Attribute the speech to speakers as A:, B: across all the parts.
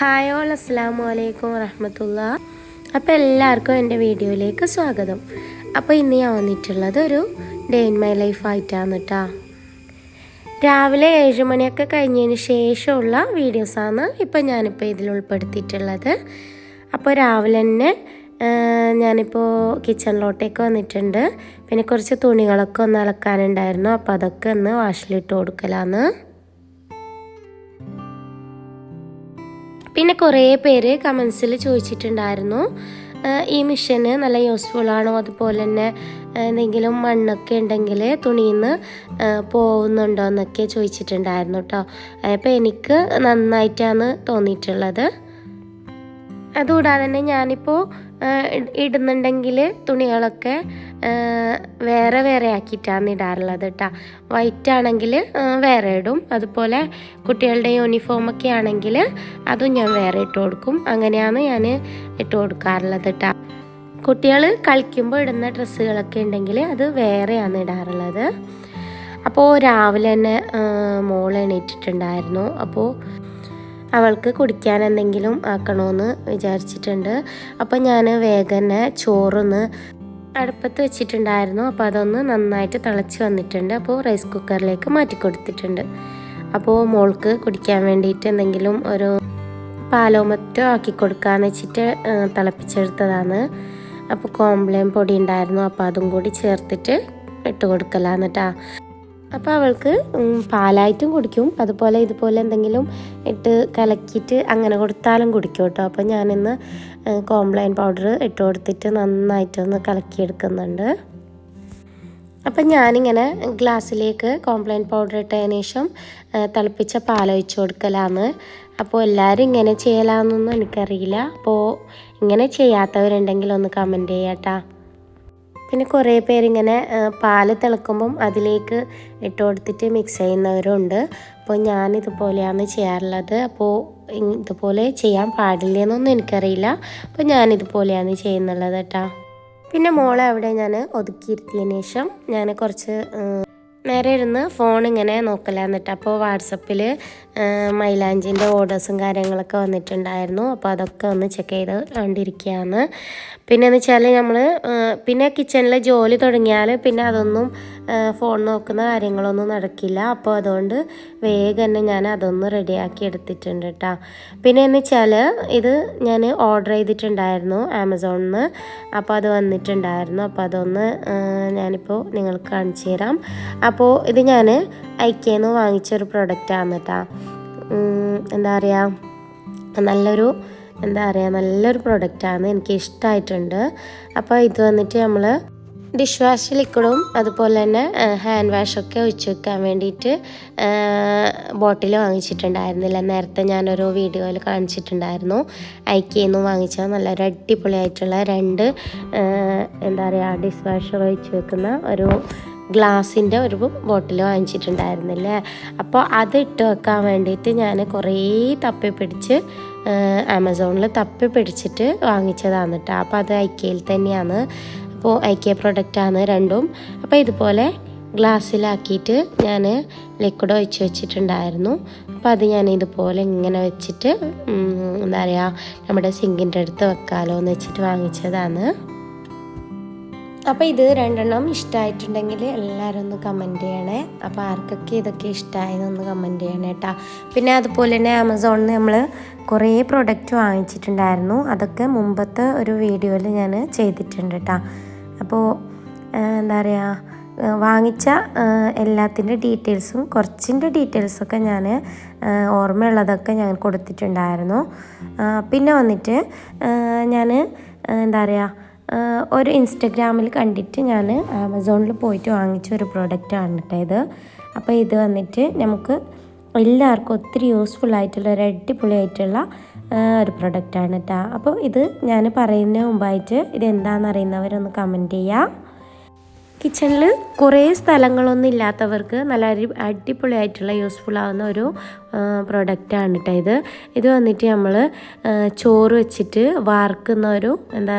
A: Hi all അസ്സാം വലൈക്കും വറഹമത്തുള്ള. അപ്പോൾ എല്ലാവർക്കും എന്റെ വീഡിയോയിലേക്ക് സ്വാഗതം. അപ്പോൾ ഇന്ന് ഞാൻ വന്നിട്ടുള്ളത് ഒരു ഡേ ഇൻ മൈ ലൈഫ് ആയിട്ടാണ് കേട്ടോ രാവിലെ ഏഴ് മണിയൊക്കെ കഴിഞ്ഞതിന് ശേഷമുള്ള വീഡിയോസാണ് ഇപ്പോൾ ഞാനിപ്പോൾ ഇതിൽ ഉൾപ്പെടുത്തിയിട്ടുള്ളത്. അപ്പോൾ രാവിലെ തന്നെ ഞാനിപ്പോൾ കിച്ചണിലോട്ടേക്ക് വന്നിട്ടുണ്ട്. പിന്നെ കുറച്ച് തുണികളൊക്കെ ഒന്ന് അലക്കാനുണ്ടായിരുന്നു. അപ്പോൾ അതൊക്കെ ഒന്ന് വാഷിലിട്ട് കൊടുക്കലാന്ന്. പിന്നെ കുറേ പേര് കമൻസിൽ ചോദിച്ചിട്ടുണ്ടായിരുന്നു. ഈ മിഷന് നല്ല യൂസ്ഫുൾ ആണോ? അതുപോലെ തന്നെ എന്തെങ്കിലും മണ്ണൊക്കെ ഉണ്ടെങ്കിൽ തുണിയിൽ നിന്ന് പോകുന്നുണ്ടോ എന്നൊക്കെ ചോദിച്ചിട്ടുണ്ടായിരുന്നു കേട്ടോ അപ്പോൾ എനിക്ക് നന്നായിട്ടാണ് തോന്നിയിട്ടുള്ളത്. അതുകൂടാതെ തന്നെ ഞാനിപ്പോൾ ഇടുന്നുണ്ടെങ്കിൽ തുണികളൊക്കെ വേറെ വേറെ ആക്കിയിട്ടാണ് ഇടാറുള്ളത് കേട്ടോ വൈറ്റ് ആണെങ്കിൽ വേറെ ഇടും. അതുപോലെ കുട്ടികളുടെ യൂണിഫോമൊക്കെ ആണെങ്കിൽ അതും ഞാൻ വേറെ ഇട്ട് കൊടുക്കും. അങ്ങനെയാണ് ഞാൻ ഇട്ട് കൊടുക്കാറുള്ളത് കേട്ടോ കുട്ടികൾ കളിക്കുമ്പോൾ ഇടുന്ന ഡ്രസ്സുകളൊക്കെ ഉണ്ടെങ്കിൽ അത് വേറെയാണ് ഇടാറുള്ളത്. അപ്പോൾ രാവിലെ തന്നെ മോൾ എണീറ്റിട്ടുണ്ടായിരുന്നു. അപ്പോൾ അവൾക്ക് കുടിക്കാൻ എന്തെങ്കിലും ആക്കണമെന്ന് വിചാരിച്ചിട്ടുണ്ട്. അപ്പം ഞാൻ വേഗം ചോറൊന്ന് അടുപ്പത്ത് വെച്ചിട്ടുണ്ടായിരുന്നു. അപ്പോൾ അതൊന്ന് നന്നായിട്ട് തിളച്ച് വന്നിട്ടുണ്ട്. അപ്പോൾ റൈസ് കുക്കറിലേക്ക് മാറ്റി കൊടുത്തിട്ടുണ്ട്. അപ്പോൾ മോൾക്ക് കുടിക്കാൻ വേണ്ടിയിട്ട് എന്തെങ്കിലും ഒരു പാലോ മറ്റോ ആക്കി കൊടുക്കാന്ന് വെച്ചിട്ട് തിളപ്പിച്ചെടുത്തതാണ്. അപ്പോൾ കോംപ്ലെയിൻ പൊടി ഉണ്ടായിരുന്നു. അപ്പോൾ അതും കൂടി ചേർത്തിട്ട് ഇട്ട് കൊടുക്കലാന്ന് കേട്ടാ അപ്പോൾ അവൾക്ക് പാലായിട്ടും കുടിക്കും. അതുപോലെ ഇതുപോലെ എന്തെങ്കിലും ഇട്ട് കലക്കിയിട്ട് അങ്ങനെ കൊടുത്താലും കുടിക്കും കേട്ടോ. അപ്പോൾ ഞാനിന്ന് കോംപ്ലൈൻ പൗഡർ ഇട്ട് കൊടുത്തിട്ട് നന്നായിട്ടൊന്ന് കലക്കിയെടുക്കുന്നുണ്ട്. അപ്പം ഞാനിങ്ങനെ ഗ്ലാസ്സിലേക്ക് കോംപ്ലൈൻ പൗഡർ ഇട്ടതിന് ശേഷം തിളപ്പിച്ച പാലൊഴിച്ച് കൊടുക്കലാന്ന്. അപ്പോൾ എല്ലാവരും ഇങ്ങനെ ചെയ്യലാന്നൊന്നും എനിക്കറിയില്ല. അപ്പോൾ ഇങ്ങനെ ചെയ്യാത്തവരുണ്ടെങ്കിൽ ഒന്ന് കമന്റ് ചെയ്യാട്ടാ. പിന്നെ കുറേ പേരിങ്ങനെ പാൽ തിളക്കുമ്പം അതിലേക്ക് ഇട്ട് കൊടുത്തിട്ട് മിക്സ് ചെയ്യുന്നവരുണ്ട്. അപ്പോൾ ഞാനിതുപോലെയാണ് ചെയ്യാറുള്ളത്. അപ്പോൾ ഇതുപോലെ ചെയ്യാൻ പാടില്ലെന്നൊന്നും എനിക്കറിയില്ല. അപ്പോൾ ഞാനിതുപോലെയാണ് ചെയ്യുന്നുള്ളത് കേട്ടോ. പിന്നെ മോളെ അവിടെ ഞാൻ ഒതുക്കിയിരുത്തിയതിന് ശേഷം ഞാൻ കുറച്ച് നേരെ ഇരുന്ന് ഫോൺ ഇങ്ങനെ നോക്കലാന്നിട്ട് അപ്പോൾ വാട്സപ്പിൽ മൈലാഞ്ചിന്റെ ഓർഡേഴ്സും കാര്യങ്ങളൊക്കെ വന്നിട്ടുണ്ടായിരുന്നു. അപ്പോൾ അതൊക്കെ ഒന്ന് ചെക്ക് ചെയ്ത് കണ്ടിരിക്കുകയാണ്. പിന്നെ എന്ന് വെച്ചാൽ നമ്മൾ പിന്നെ കിച്ചണിൽ ജോലി തുടങ്ങിയാൽ പിന്നെ അതൊന്നും ഫോൺ നോക്കുന്ന കാര്യങ്ങളൊന്നും നടക്കില്ല. അപ്പോൾ അതുകൊണ്ട് വേഗം തന്നെ ഞാൻ അതൊന്ന് റെഡിയാക്കി എടുത്തിട്ടുണ്ട് കേട്ടോ. പിന്നെ എന്ന് വെച്ചാൽ ഇത് ഞാൻ ഓർഡർ ചെയ്തിട്ടുണ്ടായിരുന്നു ആമസോണിൽ നിന്ന് അപ്പോൾ അത് വന്നിട്ടുണ്ടായിരുന്നു. അപ്പോൾ അതൊന്ന് ഞാനിപ്പോൾ നിങ്ങൾക്ക് കാണിച്ചു തരാം. അപ്പോൾ ഇത് ഞാൻ ഐക്കേന്ന് വാങ്ങിച്ചൊരു പ്രൊഡക്റ്റാണ് കേട്ടോ. എന്താ പറയുക നല്ലൊരു എന്താ പറയുക നല്ലൊരു പ്രൊഡക്റ്റാണ് എനിക്ക് ഇഷ്ടമായിട്ടുണ്ട് അപ്പോൾ ഇത് വന്നിട്ട് നമ്മൾ ഡിഷ് വാഷ് ലിക്വിഡും അതുപോലെ തന്നെ ഹാൻഡ് വാഷൊക്കെ ഒഴിച്ച് വെക്കാൻ വേണ്ടിയിട്ട് ബോട്ടിൽ വാങ്ങിച്ചിട്ടുണ്ടായിരുന്നില്ല. നേരത്തെ ഞാനൊരു വീഡിയോയിൽ കാണിച്ചിട്ടുണ്ടായിരുന്നു. ഐക്കിന്ന് വാങ്ങിച്ച നല്ലൊരു അടിപൊളിയായിട്ടുള്ള രണ്ട് എന്താ പറയുക ഡിഷ് വാഷ് ഒഴിച്ച് വെക്കുന്ന ഒരു ഗ്ലാസിന്റെ ഒരു ബോട്ടിൽ വാങ്ങിച്ചിട്ടുണ്ടായിരുന്നില്ലേ? അപ്പോൾ അത് ഇട്ട് വെക്കാൻ വേണ്ടിയിട്ട് ഞാൻ കുറേ തപ്പി പിടിച്ച് ആമസോണിൽ തപ്പി പിടിച്ചിട്ട് വാങ്ങിച്ചതാണ് കേട്ടോ. അപ്പോൾ അത് ഐക്കയിൽ തന്നെയാണ്. അപ്പോൾ ഐക്യ പ്രൊഡക്റ്റാണ് രണ്ടും. അപ്പോൾ ഇതുപോലെ ഗ്ലാസ്സിലാക്കിയിട്ട് ഞാൻ ലിക്വിഡ് ഒഴിച്ച് വെച്ചിട്ടുണ്ടായിരുന്നു. അപ്പോൾ അത് ഞാൻ ഇതുപോലെ ഇങ്ങനെ വെച്ചിട്ട് എന്താ പറയുക നമ്മുടെ സിങ്കിന്റെ അടുത്ത് വെക്കാമല്ലോ എന്ന് വെച്ചിട്ട് വാങ്ങിച്ചതാണ്. അപ്പോൾ ഇത് രണ്ടെണ്ണം ഇഷ്ടമായിട്ടുണ്ടെങ്കിൽ എല്ലാവരും ഒന്ന് കമന്റ് ചെയ്യണേ. അപ്പോൾ ആർക്കൊക്കെ ഇതൊക്കെ ഇഷ്ടമായെന്നൊന്ന് കമന്റ് ചെയ്യണേ കേട്ടോ പിന്നെ അതുപോലെ തന്നെ ആമസോണിൽ നിന്ന് നമ്മൾ കുറേ പ്രൊഡക്റ്റ് വാങ്ങിച്ചിട്ടുണ്ടായിരുന്നു. അതൊക്കെ മുമ്പത്തെ ഒരു വീഡിയോയിൽ ഞാൻ ചെയ്തിട്ടുണ്ട് കേട്ടോ അപ്പോൾ എന്താ പറയുക വാങ്ങിച്ച എല്ലാത്തിന്റെ ഡീറ്റെയിൽസും കുറച്ചിന്റെ ഡീറ്റെയിൽസൊക്കെ ഞാൻ ഓർമ്മയുള്ളതൊക്കെ ഞാൻ കൊടുത്തിട്ടുണ്ടായിരുന്നു. പിന്നെ വന്നിട്ട് ഞാൻ എന്താ പറയുക ഒരു ഇൻസ്റ്റഗ്രാമിൽ കണ്ടിട്ട് ഞാൻ ആമസോണിൽ പോയിട്ട് വാങ്ങിച്ച ഒരു പ്രോഡക്റ്റാണ് കേട്ടോ ഇത്. അപ്പോൾ ഇത് വന്നിട്ട് നമുക്ക് എല്ലാവർക്കും ഒത്തിരി യൂസ്ഫുൾ ആയിട്ടുള്ള ഒരു അടിപൊളിയായിട്ടുള്ള ഒരു പ്രൊഡക്റ്റാണ് കേട്ടോ അപ്പോൾ ഇത് ഞാൻ പറയുന്നതിന് മുമ്പായിട്ട് ഇത് എന്താണെന്ന് അറിയുന്നവരൊന്ന് കമന്റ് ചെയ്യുക കിച്ചണിൽ കുറേ സ്ഥലങ്ങളൊന്നും ഇല്ലാത്തവർക്ക് നല്ല അരി അടിപൊളിയായിട്ടുള്ള യൂസ്ഫുൾ ആവുന്ന ഒരു പ്രൊഡക്റ്റാണ് കേട്ടോ ഇത്. ഇത് വന്നിട്ട് നമ്മൾ ചോറ് വെച്ചിട്ട് വാർക്കുന്ന ഒരു എന്താ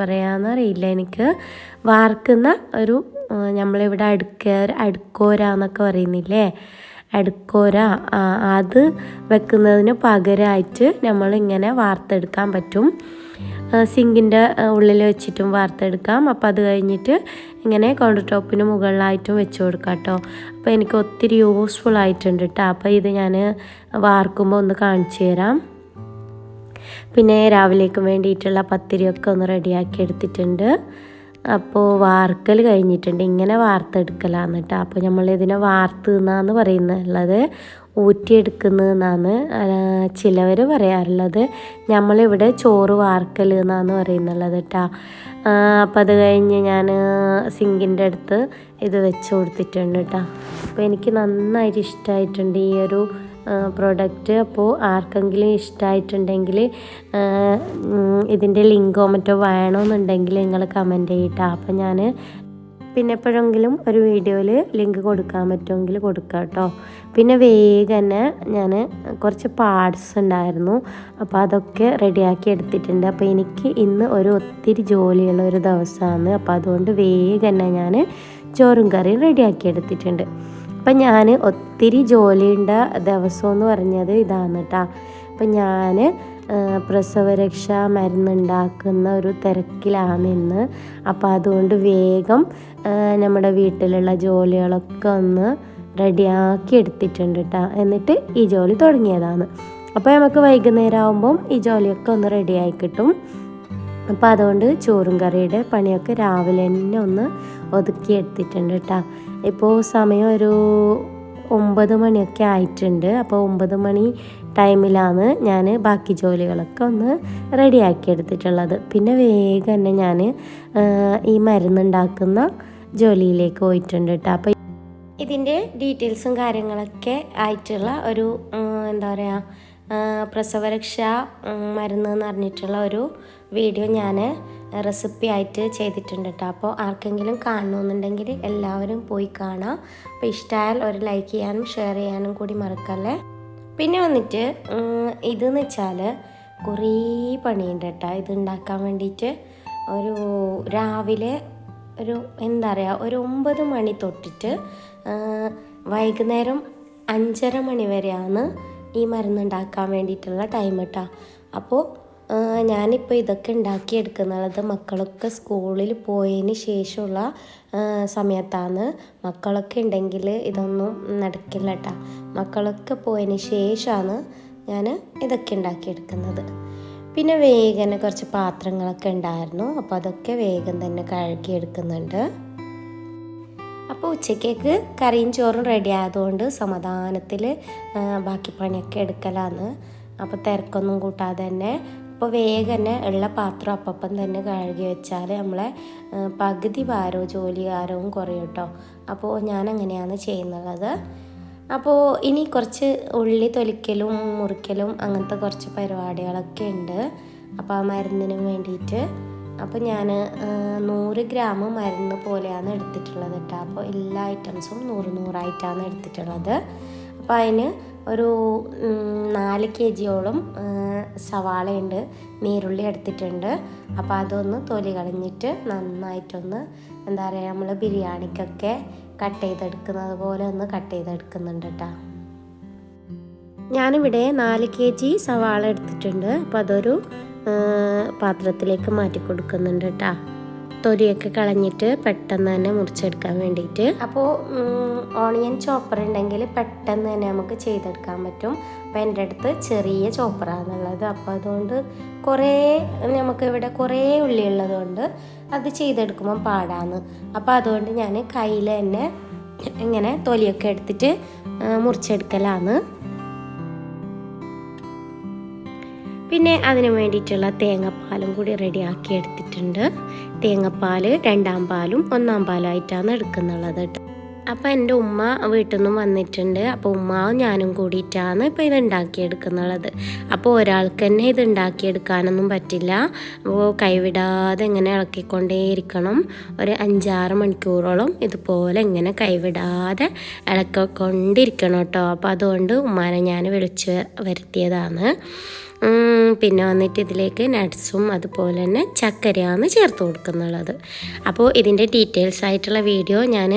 A: പറയുകയെന്ന് അറിയില്ല എനിക്ക്. വാർക്കുന്ന ഒരു നമ്മളിവിടെ അടുക്ക അടുക്കോര എന്നൊക്കെ പറയുന്നില്ലേ? അടുക്കോര അത് വെക്കുന്നതിന് പകരമായിട്ട് നമ്മളിങ്ങനെ വാർത്തെടുക്കാൻ പറ്റും. സിങ്കിന്റെ ഉള്ളിൽ വെച്ചിട്ടും വാർത്തെടുക്കാം. അപ്പോൾ അത് കഴിഞ്ഞിട്ട് ഇങ്ങനെ കൗണ്ടർ ടോപ്പിന് മുകളിലായിട്ടും വെച്ച് കൊടുക്കാം കേട്ടോ. അപ്പോൾ എനിക്ക് ഒത്തിരി യൂസ്ഫുൾ ആയിട്ടുണ്ട് കേട്ടോ അപ്പോൾ ഇത് ഞാൻ വാർക്കുമ്പോൾ ഒന്ന് കാണിച്ചു തരാം. പിന്നെ രാവിലേക്ക് വേണ്ടിയിട്ടുള്ള പത്തിരിയൊക്കെ ഒന്ന് റെഡിയാക്കി എടുത്തിട്ടുണ്ട്. അപ്പോൾ വാർക്കൽ കഴിഞ്ഞിട്ടുണ്ട്. ഇങ്ങനെ വാർത്തെടുക്കലാന്ന് കേട്ടോ അപ്പോൾ നമ്മൾ ഇതിനെ വാർത്ത് എന്നാന്ന് പറയുന്നുള്ളത് ഊറ്റിയെടുക്കുന്നതെന്നാണ് ചിലവർ പറയാറുള്ളത്. നമ്മളിവിടെ ചോറ് വാർക്കൽ എന്നാണ് പറയുന്നുള്ളത് കേട്ടോ അപ്പം അത് കഴിഞ്ഞ് ഞാൻ സിങ്കിന്റെ അടുത്ത് ഇത് വെച്ച് കൊടുത്തിട്ടുണ്ട് കേട്ടോ അപ്പോൾ എനിക്ക് നന്നായിട്ട് ഇഷ്ടമായിട്ടുണ്ട് ഈ ഒരു പ്രോഡക്റ്റ് അപ്പോൾ ആർക്കെങ്കിലും ഇഷ്ടമായിട്ടുണ്ടെങ്കിൽ ഇതിന്റെ ലിങ്കോ മറ്റോ വേണമെന്നുണ്ടെങ്കിൽ നിങ്ങൾ കമന്റ് ചെയ്യട്ടോ അപ്പം ഞാൻ പിന്നെ എപ്പോഴെങ്കിലും ഒരു വീഡിയോയിൽ ലിങ്ക് കൊടുക്കാൻ പറ്റുമെങ്കിൽ കൊടുക്കാം കേട്ടോ പിന്നെ വേഗം തന്നെ ഞാൻ കുറച്ച് പാർട്സ് ഉണ്ടായിരുന്നു. അപ്പോൾ അതൊക്കെ റെഡിയാക്കി എടുത്തിട്ടുണ്ട്. അപ്പോൾ എനിക്ക് ഇന്ന് ഒരു ഒത്തിരി ജോലിയുള്ള ഒരു ദിവസമാണ്. അപ്പോൾ അതുകൊണ്ട് വേഗം തന്നെ ഞാൻ ചോറും കറിയും റെഡിയാക്കി എടുത്തിട്ടുണ്ട്. അപ്പം ഞാൻ ഒത്തിരി ജോലിയുണ്ട ദിവസം എന്ന് പറഞ്ഞത് ഇതാണ് കേട്ടോ അപ്പം ഞാൻ പ്രസവരക്ഷ മരുന്നുണ്ടാക്കുന്ന ഒരു തിരക്കിലാണ് ഇന്ന് അപ്പോൾ അതുകൊണ്ട് വേഗം നമ്മുടെ വീട്ടിലുള്ള ജോലികളൊക്കെ ഒന്ന് റെഡിയാക്കി എടുത്തിട്ടുണ്ട് കേട്ടോ എന്നിട്ട് ഈ ജോലി തുടങ്ങിയതാണ്. അപ്പോൾ നമുക്ക് വൈകുന്നേരം ആകുമ്പം ഈ ജോലിയൊക്കെ ഒന്ന് റെഡിയായി കിട്ടും. അപ്പോൾ അതുകൊണ്ട് ചോറും കറിയുടെ പണിയൊക്കെ രാവിലെ തന്നെ ഒന്ന് ഒതുക്കി എടുത്തിട്ടുണ്ട് കേട്ടോ ഇപ്പോൾ സമയം ഒരു ഒമ്പത് മണിയൊക്കെ ആയിട്ടുണ്ട്. അപ്പോൾ ഒമ്പത് മണി ടൈമിലാണ് ഞാൻ ബാക്കി ജോലികളൊക്കെ ഒന്ന് റെഡിയാക്കി എടുത്തിട്ടുള്ളത് പിന്നെ വേഗം തന്നെ ഞാൻ ഈ മരുന്നുണ്ടാക്കുന്ന ജോലിയിലേക്ക് പോയിട്ടുണ്ട് കേട്ടോ അപ്പോൾ ഇതിന്റെ ഡീറ്റെയിൽസും കാര്യങ്ങളൊക്കെ ആയിട്ടുള്ള ഒരു എന്താ പറയുക പ്രസവരക്ഷ മരുന്ന് എന്ന് പറഞ്ഞിട്ടുള്ള ഒരു വീഡിയോ ഞാൻ റെസിപ്പി ആയിട്ട് ചെയ്തിട്ടുണ്ട് കേട്ടോ അപ്പോൾ ആർക്കെങ്കിലും കാണണമെന്നുണ്ടെങ്കിൽ എല്ലാവരും പോയി കാണാം. അപ്പോൾ ഇഷ്ടമായാൽ ഒരു ലൈക്ക് ചെയ്യാനും ഷെയർ ചെയ്യാനും കൂടി മറക്കല്ലേ? പിന്നെ വന്നിട്ട് ഇതെന്ന് വെച്ചാൽ കുറേ പണിയുണ്ട് കേട്ടോ. ഇത് ഉണ്ടാക്കാൻ വേണ്ടിയിട്ട് ഒരു രാവിലെ ഒരു എന്താ പറയുക ഒരു ഒമ്പത് മണി തൊട്ടിട്ട് വൈകുന്നേരം അഞ്ചര മണി വരെയാണ് ഈ മരുന്നുണ്ടാക്കാൻ വേണ്ടിയിട്ടുള്ള ടൈം കേട്ടോ അപ്പോൾ ഞാനിപ്പോൾ ഇതൊക്കെ ഉണ്ടാക്കിയെടുക്കുന്നത് മക്കളൊക്കെ സ്കൂളിൽ പോയതിന് ശേഷമുള്ള സമയത്താണ്. മക്കളൊക്കെ ഉണ്ടെങ്കിൽ ഇതൊന്നും നടക്കില്ല കേട്ടോ മക്കളൊക്കെ പോയതിന് ശേഷമാണ് ഞാൻ ഇതൊക്കെ ഉണ്ടാക്കിയെടുക്കുന്നത്. പിന്നെ വേഗം കുറച്ച് പാത്രങ്ങളൊക്കെ ഉണ്ടായിരുന്നു. അപ്പോൾ അതൊക്കെ വേഗം തന്നെ കഴുകിയെടുക്കുന്നുണ്ട്. അപ്പോൾ ഉച്ചക്കേക്ക് കറിയും ചോറും റെഡി ആയതുകൊണ്ട് സമാധാനത്തിൽ ബാക്കി പണിയൊക്കെ എടുക്കലാണ് അപ്പോൾ തിരക്കൊന്നും കൂട്ടാതെ തന്നെ അപ്പോൾ വേഗം തന്നെ ഉള്ള പാത്രം അപ്പം തന്നെ കഴുകി വെച്ചാൽ നമ്മളെ പകുതി ഭാരവും ജോലി ഭാരവും കുറയും കേട്ടോ അപ്പോൾ ഞാൻ അങ്ങനെയാണ് ചെയ്യുന്നത്. അപ്പോൾ ഇനി കുറച്ച് ഉള്ളി തൊലിക്കലും മുറിക്കലും അങ്ങനത്തെ കുറച്ച് പരിപാടികളൊക്കെ ഉണ്ട്. അപ്പോൾ ആ മരുന്നിന് വേണ്ടിയിട്ട്. അപ്പോൾ ഞാൻ നൂറ് ഗ്രാം മരുന്ന് പോലെയാണ് എടുത്തിട്ടുള്ളത് കേട്ടോ അപ്പോൾ എല്ലാ ഐറ്റംസും നൂറ് നൂറായിട്ടാണ് എടുത്തിട്ടുള്ളത്. അപ്പോൾ അതിന് ഒരു നാല് കെ ജിയോളം സവാളയുണ്ട്. നീരുള്ളി എടുത്തിട്ടുണ്ട്. അപ്പോൾ അതൊന്ന് തൊലി കളഞ്ഞിട്ട് നന്നായിട്ടൊന്ന് എന്താ പറയുക നമ്മൾ ബിരിയാണിക്കൊക്കെ കട്ട് ചെയ്തെടുക്കുന്നത് പോലെ ഒന്ന് കട്ട് ചെയ്തെടുക്കുന്നുണ്ട് കേട്ടോ ഞാനിവിടെ നാല് കെ ജി സവാള എടുത്തിട്ടുണ്ട്. അപ്പോൾ അതൊരു പാത്രത്തിലേക്ക് മാറ്റി കൊടുക്കുന്നുണ്ട് കേട്ടോ തൊലിയൊക്കെ കളഞ്ഞിട്ട് പെട്ടെന്ന് തന്നെ മുറിച്ചെടുക്കാൻ വേണ്ടിയിട്ട്. അപ്പോൾ ഓണിയൻ ചോപ്പർ ഉണ്ടെങ്കിൽ പെട്ടെന്ന് തന്നെ നമുക്ക് ചെയ്തെടുക്കാൻ പറ്റും. അപ്പോൾ എന്റെ അടുത്ത് ചെറിയ ചോപ്പറാണുള്ളത് അപ്പോൾ അതുകൊണ്ട് കുറേ നമുക്ക് ഇവിടെ കുറേ ഉള്ളി ഉള്ളതുകൊണ്ട് അത് ചെയ്തെടുക്കുമ്പോൾ പാടാന്ന്. അപ്പോൾ അതുകൊണ്ട് ഞാൻ കയ്യിൽ തന്നെ ഇങ്ങനെ തൊലിയൊക്കെ എടുത്തിട്ട് മുറിച്ചെടുക്കലാണ് പിന്നെ അതിന് വേണ്ടിയിട്ടുള്ള തേങ്ങാപ്പാലും കൂടി റെഡിയാക്കി എടുത്തിട്ടുണ്ട്. തേങ്ങാപ്പാൽ രണ്ടാം പാലും ഒന്നാം പാലായിട്ടാണ് എടുക്കുന്നുള്ളത് കേട്ടോ അപ്പോൾ എന്റെ ഉമ്മ വീട്ടിൽ നിന്നും വന്നിട്ടുണ്ട്. അപ്പോൾ ഉമ്മാവും ഞാനും കൂടിയിട്ടാണ് ഇപ്പോൾ ഇത് ഉണ്ടാക്കിയെടുക്കുന്നുള്ളത്. അപ്പോൾ ഒരാൾക്ക് തന്നെ ഇത് ഉണ്ടാക്കിയെടുക്കാനൊന്നും പറ്റില്ല. അപ്പോൾ കൈവിടാതെ ഇങ്ങനെ ഇളക്കിക്കൊണ്ടേയിരിക്കണം. ഒരു അഞ്ചാറ് മണിക്കൂറോളം ഇതുപോലെ ഇങ്ങനെ കൈവിടാതെ ഇളക്കിക്കൊണ്ടിരിക്കണം കേട്ടോ അപ്പോൾ അതുകൊണ്ട് ഉമ്മാനെ ഞാൻ വിളിച്ച് വരുത്തിയതാണ്. പിന്നെ വന്നിട്ട് ഇതിലേക്ക് നട്ട്സും അതുപോലെ തന്നെ ചക്കരയാണ് ചേർത്ത് കൊടുക്കുന്നുള്ളത്. അപ്പോൾ ഇതിന്റെ ഡീറ്റെയിൽസ് ആയിട്ടുള്ള വീഡിയോ ഞാൻ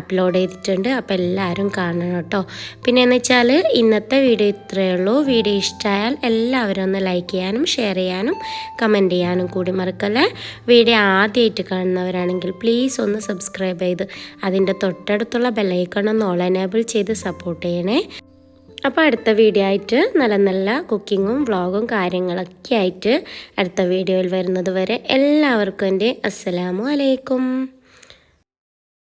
A: അപ്ലോഡ് ചെയ്തിട്ടുണ്ട്. അപ്പോൾ എല്ലാവരും കാണണം കേട്ടോ. പിന്നെ എന്ന് വെച്ചാൽ ഇന്നത്തെ വീഡിയോ ഇത്രയേ ഉള്ളൂ. വീഡിയോ ഇഷ്ടമായാൽ എല്ലാവരും ഒന്ന് ലൈക്ക് ചെയ്യാനും ഷെയർ ചെയ്യാനും കമന്റ് ചെയ്യാനും കൂടി മറക്കല്ലേ? വീഡിയോ ആദ്യമായിട്ട് കാണുന്നവരാണെങ്കിൽ പ്ലീസ് ഒന്ന് സബ്സ്ക്രൈബ് ചെയ്ത് അതിന്റെ തൊട്ടടുത്തുള്ള ബെല്ലൈക്കൺ ഒന്ന് ഓൾ എനേബിൾ ചെയ്ത് സപ്പോർട്ട് ചെയ്യണേ. അപ്പോൾ അടുത്ത വീഡിയോ ആയിട്ട് നല്ല നല്ല കുക്കിങ്ങും വ്ളോഗും കാര്യങ്ങളൊക്കെ ആയിട്ട് അടുത്ത വീഡിയോയിൽ വരുന്നത് വരെ എല്ലാവർക്കും എന്റെ അസ്സലാമു അലൈക്കും.